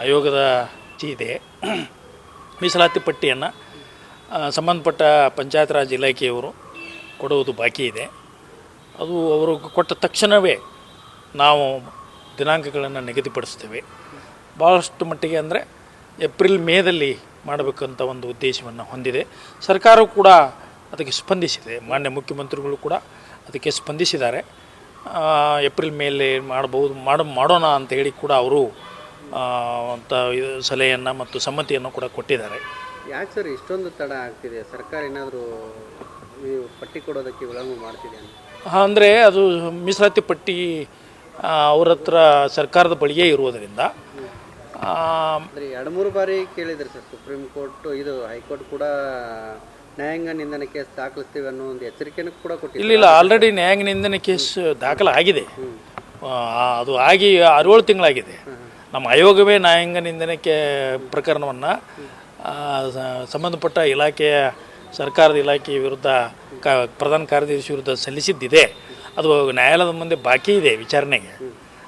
ಆಯೋಗದ ಇದೆ. ಮೀಸಲಾತಿ ಪಟ್ಟಿಯನ್ನು ಸಂಬಂಧಪಟ್ಟ ಪಂಚಾಯತ್ ರಾಜ್ ಇಲಾಖೆಯವರು ಕೊಡುವುದು ಬಾಕಿ ಇದೆ. ಅದು ಅವರು ಕೊಟ್ಟ ತಕ್ಷಣವೇ ನಾವು ದಿನಾಂಕಗಳನ್ನು ನಿಗದಿಪಡಿಸ್ತೇವೆ. ಭಾಳಷ್ಟು ಮಟ್ಟಿಗೆ ಅಂದರೆ ಏಪ್ರಿಲ್ ಮೇದಲ್ಲಿ ಮಾಡಬೇಕಂತ ಒಂದು ಉದ್ದೇಶವನ್ನು ಹೊಂದಿದೆ. ಸರ್ಕಾರವು ಕೂಡ ಅದಕ್ಕೆ ಸ್ಪಂದಿಸಿದೆ. ಮಾನ್ಯ ಮುಖ್ಯಮಂತ್ರಿಗಳು ಕೂಡ ಅದಕ್ಕೆ ಸ್ಪಂದಿಸಿದ್ದಾರೆ. ಏಪ್ರಿಲ್ ಮೇಲೆ ಮಾಡಬಹುದು, ಮಾಡ, ಮಾಡೋಣ ಅಂತ ಹೇಳಿ ಕೂಡ ಅವರು ಅಂತ ಇದು ಸಲಹೆಯನ್ನು ಮತ್ತು ಸಮ್ಮತಿಯನ್ನು ಕೂಡ ಕೊಟ್ಟಿದ್ದಾರೆ. ಯಾಕೆ ಸರ್ ಇಷ್ಟೊಂದು ತಡ ಆಗ್ತಿದೆ? ಸರ್ಕಾರ ಏನಾದರೂ ನೀವು ಪಟ್ಟಿ ಕೊಡೋದಕ್ಕೆ ವಿಳಂಬ ಮಾಡ್ತಿದೆ ಅಂತ? ಅಂದರೆ ಅದು ಮೀಸಲಾತಿ ಪಟ್ಟಿ ಅವ್ರ ಹತ್ರ ಸರ್ಕಾರದ ಬಳಿಯೇ ಇರುವುದರಿಂದ. ಎರಡು ಮೂರು ಬಾರಿ ಕೇಳಿದ್ರು ಸರ್ ಸುಪ್ರೀಂ ಕೋರ್ಟ್ ಇದು ಹೈಕೋರ್ಟ್ ಕೂಡ ನ್ಯಾಯಾಂಗ ನಿಂದನೆ ಕೇಸ್ ದಾಖಲಿಸ್ತೀವಿ ಅನ್ನೋ ಒಂದು ಎಚ್ಚರಿಕೆನೂ ಕೂಡ ಕೊಟ್ಟು ಇಲ್ಲ ಇಲ್ಲ ಆಲ್ರೆಡಿ ನ್ಯಾಯಾಂಗ ನಿಂದನೆ ಕೇಸ್ ದಾಖಲಾಗಿದೆ. ಅದು ಆಗಿ ಆರೇಳು ತಿಂಗಳಾಗಿದೆ. ನಮ್ಮ ಆಯೋಗವೇ ನ್ಯಾಯಾಂಗ ನಿಂದನೆಗೆ ಪ್ರಕರಣವನ್ನು ಸಂಬಂಧಪಟ್ಟ ಇಲಾಖೆಯ ಸರ್ಕಾರದ ಇಲಾಖೆಯ ವಿರುದ್ಧ ಕ ಪ್ರಧಾನ ಕಾರ್ಯದರ್ಶಿ ವಿರುದ್ಧ ಸಲ್ಲಿಸಿದ್ದಿದೆ. ಅದು ನ್ಯಾಯಾಲಯದ ಮುಂದೆ ಬಾಕಿ ಇದೆ ವಿಚಾರಣೆಗೆ.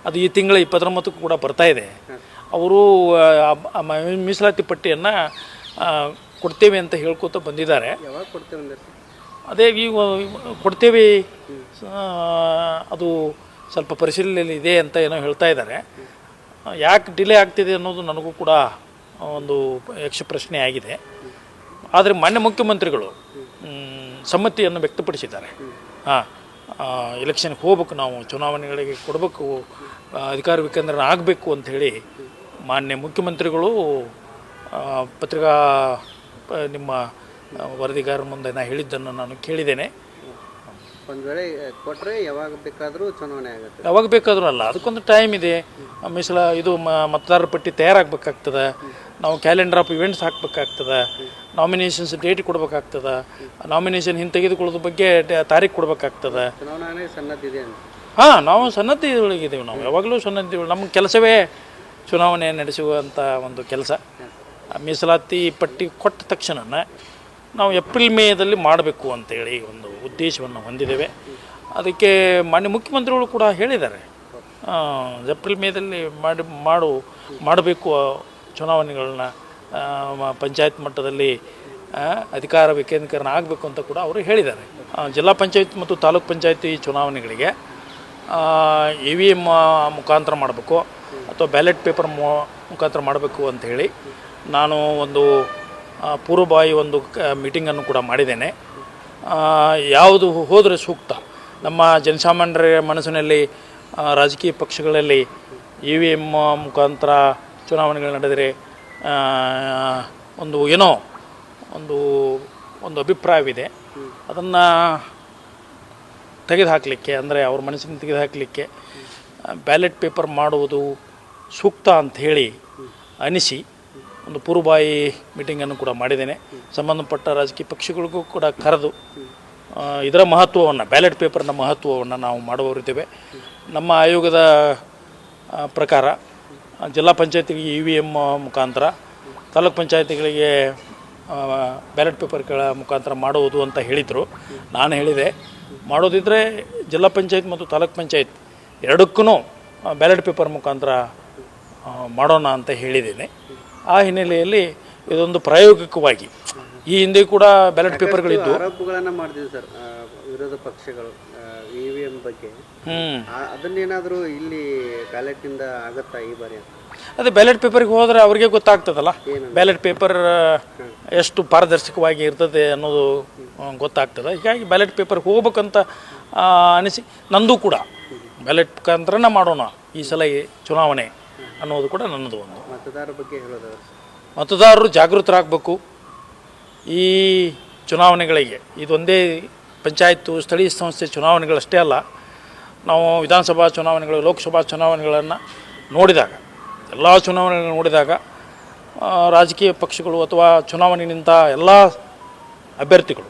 ಅದು ಈ ತಿಂಗಳ ಇಪ್ಪತ್ತೊಂಬತ್ತಕ್ಕೂ ಕೂಡ ಬರ್ತಾ ಇದೆ. ಅವರು ಮೀಸಲಾತಿ ಪಟ್ಟಿಯನ್ನು ಕೊಡ್ತೇವೆ ಅಂತ ಹೇಳ್ಕೊತ ಬಂದಿದ್ದಾರೆ. ಅದೇ? ಈಗ ಕೊಡ್ತೇವೆ. ಅದು ಸ್ವಲ್ಪ ಪರಿಶೀಲನೆಯಲ್ಲಿ ಇದೆ ಅಂತ ಏನೋ ಹೇಳ್ತಾ ಇದ್ದಾರೆ. ಯಾಕೆ ಡಿಲೇ ಆಗ್ತಿದೆ ಅನ್ನೋದು ನನಗೂ ಕೂಡ ಒಂದು ಯಕ್ಷ ಪ್ರಶ್ನೆ ಆಗಿದೆ. ಆದರೆ ಮಾನ್ಯ ಮುಖ್ಯಮಂತ್ರಿಗಳು ಸಮ್ಮತಿಯನ್ನು ವ್ಯಕ್ತಪಡಿಸಿದ್ದಾರೆ. ಹಾಂ ಎಲೆಕ್ಷನ್ಗೆ ಹೋಗ್ಬೇಕು ನಾವು, ಚುನಾವಣೆಗಳಿಗೆ ಕೊಡಬೇಕು ಅಧಿಕಾರ ವಿಕೇಂದ್ರನ ಆಗಬೇಕು ಅಂಥೇಳಿ ಮಾನ್ಯ ಮುಖ್ಯಮಂತ್ರಿಗಳು ಪತ್ರಿಕಾ ನಿಮ್ಮ ವರದಿಗಾರ ಮುಂದೆ ನಾನು ಹೇಳಿದ್ದನ್ನು ನಾನು ಕೇಳಿದ್ದೇನೆ. ಒಂದು ವೇಳೆ ಕೊಟ್ಟರೆ ಯಾವಾಗ ಬೇಕಾದರೂ ಚುನಾವಣೆ ಆಗುತ್ತೆ. ಯಾವಾಗ ಬೇಕಾದರೂ ಅಲ್ಲ ಅದಕ್ಕೊಂದು ಟೈಮ್ ಇದೆ. ಮೀಸಲ ಇದು ಮತದಾರರ ಪಟ್ಟಿ ತಯಾರಾಗಬೇಕಾಗ್ತದೆ. ನಾವು ಕ್ಯಾಲೆಂಡರ್ ಆಫ್ ಇವೆಂಟ್ಸ್ ಹಾಕಬೇಕಾಗ್ತದೆ. ನಾಮಿನೇಷನ್ಸ್ ಡೇಟ್ ಕೊಡಬೇಕಾಗ್ತದೆ. ನಾಮಿನೇಷನ್ ಹಿಂತೆಗೆದುಕೊಳ್ಳೋದ್ರ ಬಗ್ಗೆ ತಾರೀಕು ತಾರೀಖು ಕೊಡಬೇಕಾಗ್ತದೆ. ಚುನಾವಣೆ ಸನ್ನದ್ದಿದೆ ಅಂತ. ಹಾಂ ನಾವು ಸನ್ನದ್ಧೊಳಗಿದ್ದೀವಿ ನಾವು. ಯಾವಾಗಲೂ ಸನ್ನದ್ಧ ನಮ್ಮ ಕೆಲಸವೇ ಚುನಾವಣೆ ನಡೆಸುವಂಥ ಒಂದು ಕೆಲಸ. ಮೀಸಲಾತಿ ಪಟ್ಟಿ ಕೊಟ್ಟ ತಕ್ಷಣ ನಾವು ಏಪ್ರಿಲ್ ಮೇದಲ್ಲಿ ಮಾಡಬೇಕು ಅಂತೇಳಿ ಒಂದು ಉದ್ದೇಶವನ್ನು ಹೊಂದಿದ್ದೇವೆ. ಅದಕ್ಕೆ ಮಾನ್ಯ ಮುಖ್ಯಮಂತ್ರಿಗಳು ಕೂಡ ಹೇಳಿದ್ದಾರೆ. ಏಪ್ರಿಲ್ ಮೇದಲ್ಲಿ ಮಾಡಿ, ಮಾಡು, ಮಾಡಬೇಕು ಚುನಾವಣೆಗಳನ್ನ ಪಂಚಾಯತ್ ಮಟ್ಟದಲ್ಲಿ ಅಧಿಕಾರ ವಿಕೇಂದ್ರೀಕರಣ ಆಗಬೇಕು ಅಂತ ಕೂಡ ಅವರು ಹೇಳಿದ್ದಾರೆ. ಜಿಲ್ಲಾ ಪಂಚಾಯತ್ ಮತ್ತು ತಾಲೂಕ್ ಪಂಚಾಯತಿ ಚುನಾವಣೆಗಳಿಗೆ ಇ ವಿ ಎಂ ಮುಖಾಂತರ ಮಾಡಬೇಕು ಅಥವಾ ಬ್ಯಾಲೆಟ್ ಪೇಪರ್ ಮುಖಾಂತರ ಮಾಡಬೇಕು ಅಂತ ಹೇಳಿ ನಾನು ಒಂದು ಪೂರ್ವಭಾವಿ ಒಂದು ಮೀಟಿಂಗನ್ನು ಕೂಡ ಮಾಡಿದ್ದೇನೆ. ಯಾವುದು ಹೋದರೆ ಸೂಕ್ತ. ನಮ್ಮ ಜನಸಾಮಾನ್ಯರ ಮನಸ್ಸಿನಲ್ಲಿ ರಾಜಕೀಯ ಪಕ್ಷಗಳಲ್ಲಿ ಇ ವಿ ಎಂ ಮುಖಾಂತರ ಚುನಾವಣೆಗಳು ನಡೆದರೆ ಒಂದು ಏನೋ ಒಂದು ಒಂದು ಅಭಿಪ್ರಾಯವಿದೆ. ಅದನ್ನು ತೆಗೆದುಹಾಕಲಿಕ್ಕೆ, ಅಂದರೆ ಅವ್ರ ಮನಸ್ಸಿನ ತೆಗೆದುಹಾಕಲಿಕ್ಕೆ ಬ್ಯಾಲೆಟ್ ಪೇಪರ್ ಮಾಡುವುದು ಸೂಕ್ತ ಹೇಳಿ ಅನಿಸಿ. ಒಂದು ಪೂರ್ವಭಾವಿ ಮೀಟಿಂಗನ್ನು ಕೂಡ ಮಾಡಿದ್ದೇನೆ. ಸಂಬಂಧಪಟ್ಟ ರಾಜಕೀಯ ಪಕ್ಷಗಳಿಗೂ ಕೂಡ ಕರೆದು ಇದರ ಮಹತ್ವವನ್ನು ಬ್ಯಾಲೆಟ್ ಪೇಪರ್ನ ಮಹತ್ವವನ್ನು ನಾವು ಮಾಡುವವರಿದ್ದೇವೆ. ನಮ್ಮ ಆಯೋಗದ ಪ್ರಕಾರ, ಜಿಲ್ಲಾ ಪಂಚಾಯತಿಗೆ ಇ ವಿ ಎಂ ಮುಖಾಂತರ, ತಾಲೂಕ್ ಪಂಚಾಯತಿಗಳಿಗೆ ಬ್ಯಾಲೆಟ್ ಪೇಪರ್ಗಳ ಮುಖಾಂತರ ಮಾಡುವುದು ಅಂತ ಹೇಳಿದರು. ನಾನು ಹೇಳಿದೆ ಮಾಡೋದಿದ್ದರೆ ಜಿಲ್ಲಾ ಪಂಚಾಯತ್ ಮತ್ತು ತಾಲೂಕ್ ಪಂಚಾಯತ್ ಎರಡಕ್ಕೂ ಬ್ಯಾಲೆಟ್ ಪೇಪರ್ ಮುಖಾಂತರ ಮಾಡೋಣ ಅಂತ ಹೇಳಿದ್ದೇನೆ. ಆ ಹಿನ್ನೆಲೆಯಲ್ಲಿ ಇದೊಂದು ಪ್ರಾಯೋಗಿಕವಾಗಿ. ಈ ಹಿಂದೆ ಕೂಡ ಬ್ಯಾಲೆಟ್ ಪೇಪರ್ಗಳಿದ್ದು. ಆರೋಪಗಳನ್ನು ಮಾಡಿದ್ವಿ ಸರ್ ವಿರೋಧ ಪಕ್ಷಗಳು ಇ ವಿ ಎಂ ಬಗ್ಗೆ. ಅದನ್ನೇನಾದರೂ ಇಲ್ಲಿ ಬ್ಯಾಲೆಟಿಂದ ಆಗುತ್ತಾ ಈ ಬಾರಿ? ಅದೇ ಬ್ಯಾಲೆಟ್ ಪೇಪರ್ಗೆ ಹೋದರೆ ಅವ್ರಿಗೆ ಗೊತ್ತಾಗ್ತದಲ್ಲ. ಬ್ಯಾಲೆಟ್ ಪೇಪರ್ ಎಷ್ಟು ಪಾರದರ್ಶಕವಾಗಿ ಇರ್ತದೆ ಅನ್ನೋದು ಗೊತ್ತಾಗ್ತದೆ. ಹೀಗಾಗಿ ಬ್ಯಾಲೆಟ್ ಪೇಪರ್ಗೆ ಹೋಗ್ಬೇಕಂತ ಅನಿಸಿ ನಂದು ಕೂಡ. ಬ್ಯಾಲೆಟ್ ಮುಖಾಂತರನೇ ಮಾಡೋಣ ಈ ಸಲ ಚುನಾವಣೆ. ಅನ್ನೋದು ಕೂಡ ನನ್ನದು ಒಂದು. ಮತದಾರರ ಬಗ್ಗೆ ಹೇಳೋದು ಮತದಾರರು ಜಾಗೃತರಾಗಬೇಕು. ಈ ಚುನಾವಣೆಗಳಿಗೆ ಇದೊಂದೇ ಪಂಚಾಯತ್ತು ಸ್ಥಳೀಯ ಸಂಸ್ಥೆ ಚುನಾವಣೆಗಳಷ್ಟೇ ಅಲ್ಲ ನಾವು ವಿಧಾನಸಭಾ ಚುನಾವಣೆಗಳು ಲೋಕಸಭಾ ಚುನಾವಣೆಗಳನ್ನು ನೋಡಿದಾಗ ಎಲ್ಲ ಚುನಾವಣೆಗಳನ್ನು ನೋಡಿದಾಗ ರಾಜಕೀಯ ಪಕ್ಷಗಳು ಅಥವಾ ಚುನಾವಣೆ ನಿಂತ ಎಲ್ಲ ಅಭ್ಯರ್ಥಿಗಳು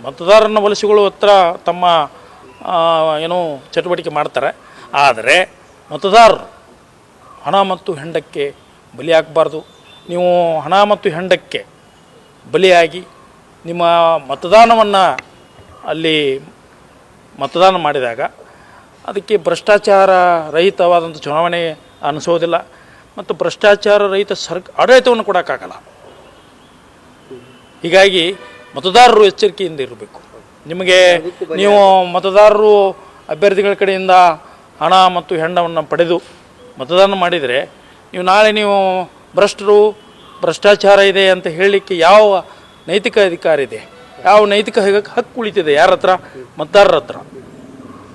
ಮತದಾರರನ್ನು ಒಲಿಸಿಕೊಳ್ಳುವ ಹತ್ರ ತಮ್ಮ ಏನು ಚಟುವಟಿಕೆ ಮಾಡ್ತಾರೆ. ಆದರೆ ಮತದಾರರು ಹಣ ಮತ್ತು ಹೆಂಡಕ್ಕೆ ಬಲಿಯಾಗಬಾರ್ದು. ನೀವು ಹಣ ಮತ್ತು ಹೆಂಡಕ್ಕೆ ಬಲಿಯಾಗಿ ನಿಮ್ಮ ಮತದಾನವನ್ನು ಅಲ್ಲಿ ಮತದಾನ ಮಾಡಿದಾಗ ಅದಕ್ಕೆ ಭ್ರಷ್ಟಾಚಾರ ರಹಿತವಾದಂಥ ಚುನಾವಣೆ ಅನಿಸೋದಿಲ್ಲ ಮತ್ತು ಭ್ರಷ್ಟಾಚಾರ ರಹಿತ ಸರ್ಕ ಆಡಳಿತವನ್ನು ಕೊಡೋಕ್ಕಾಗಲ್ಲ. ಹೀಗಾಗಿ ಮತದಾರರು ಎಚ್ಚರಿಕೆಯಿಂದ ಇರಬೇಕು. ನಿಮಗೆ ನೀವು ಮತದಾರರು ಅಭ್ಯರ್ಥಿಗಳ ಕಡೆಯಿಂದ ಹಣ ಮತ್ತು ಹೆಂಡವನ್ನು ಪಡೆದು ಮತದಾನ ಮಾಡಿದರೆ ನೀವು ನಾಳೆ ನೀವು ಭ್ರಷ್ಟರು, ಭ್ರಷ್ಟಾಚಾರ ಇದೆ ಅಂತ ಹೇಳಲಿಕ್ಕೆ ಯಾವ ನೈತಿಕ ಅಧಿಕಾರ ಇದೆ? ಯಾವ ನೈತಿಕ ಹಕ್ಕ ಉಳಿತಿದೆ? ಯಾರ ಹತ್ರ? ಮತದಾರರ ಹತ್ರ.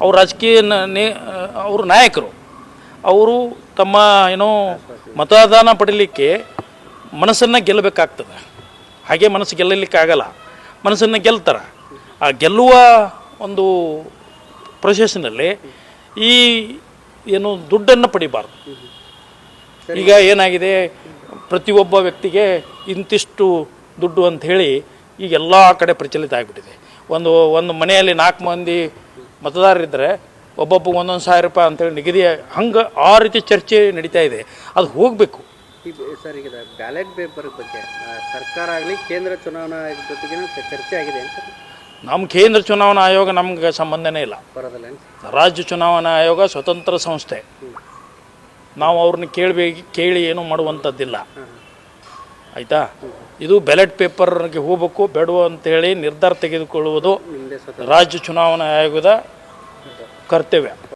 ಅವ್ರ ರಾಜಕೀಯ ಅವರು ನಾಯಕರು. ಅವರು ತಮ್ಮ ಏನೋ ಮತದಾನ ಪಡೀಲಿಕ್ಕೆ ಮನಸ್ಸನ್ನು ಗೆಲ್ಲಬೇಕಾಗ್ತದೆ. ಹಾಗೆ ಮನಸ್ಸು ಗೆಲ್ಲಲಿಕ್ಕಾಗಲ್ಲ ಮನಸ್ಸನ್ನು ಗೆಲ್ತಾರೆ. ಆ ಗೆಲ್ಲುವ ಒಂದು ಪ್ರೊಸೆಸ್ನಲ್ಲಿ ಈ ಏನು ದುಡ್ಡನ್ನು ಪಡಿಬಾರ್ದು. ಈಗ ಏನಾಗಿದೆ? ಪ್ರತಿಯೊಬ್ಬ ವ್ಯಕ್ತಿಗೆ ಇಂತಿಷ್ಟು ದುಡ್ಡು ಅಂತ ಹೇಳಿ ಈಗ ಎಲ್ಲ ಕಡೆ ಪ್ರಚಲಿತ ಆಗಿಬಿಟ್ಟಿದೆ. ಒಂದು ಒಂದು ಮನೆಯಲ್ಲಿ ನಾಲ್ಕು ಮಂದಿ ಮತದಾರರಿದ್ದರೆ ಒಬ್ಬೊಬ್ಬ ಒಂದೊಂದು ಸಾವಿರ ರೂಪಾಯಿ ಅಂತೇಳಿ ನಿಗದಿ ಹಂಗೆ ಆ ರೀತಿ ಚರ್ಚೆ ನಡೀತಾ ಇದೆ. ಅದು ಹೋಗಬೇಕು. ಸರ್, ಈಗ ಬ್ಯಾಲೆಟ್ ಪೇಪರ್ ಬಗ್ಗೆ ಸರ್ಕಾರ ಆಗಲಿ ಕೇಂದ್ರ ಚುನಾವಣಾ ಜೊತೆಗೆ ಚರ್ಚೆ ಆಗಿದೆ ಸರ್ ನಮ್ಮ ಕೇಂದ್ರ ಚುನಾವಣಾ ಆಯೋಗ ನಮ್ಗೆ ಸಂಬಂಧನೇ ಇಲ್ಲ. ರಾಜ್ಯ ಚುನಾವಣಾ ಆಯೋಗ ಸ್ವತಂತ್ರ ಸಂಸ್ಥೆ. ನಾವು ಅವ್ರನ್ನ ಕೇಳಬೇಕು ಕೇಳಿ ಏನು ಮಾಡುವಂಥದ್ದಿಲ್ಲ. ಆಯಿತಾ? ಇದು ಬ್ಯಾಲೆಟ್ ಪೇಪರ್ಗೆ ಹೋಗಬೇಕು ಬೇಡವೋ ಅಂತೇಳಿ ನಿರ್ಧಾರ ತೆಗೆದುಕೊಳ್ಳುವುದು ರಾಜ್ಯ ಚುನಾವಣಾ ಆಯೋಗದ ಕರ್ತವ್ಯ.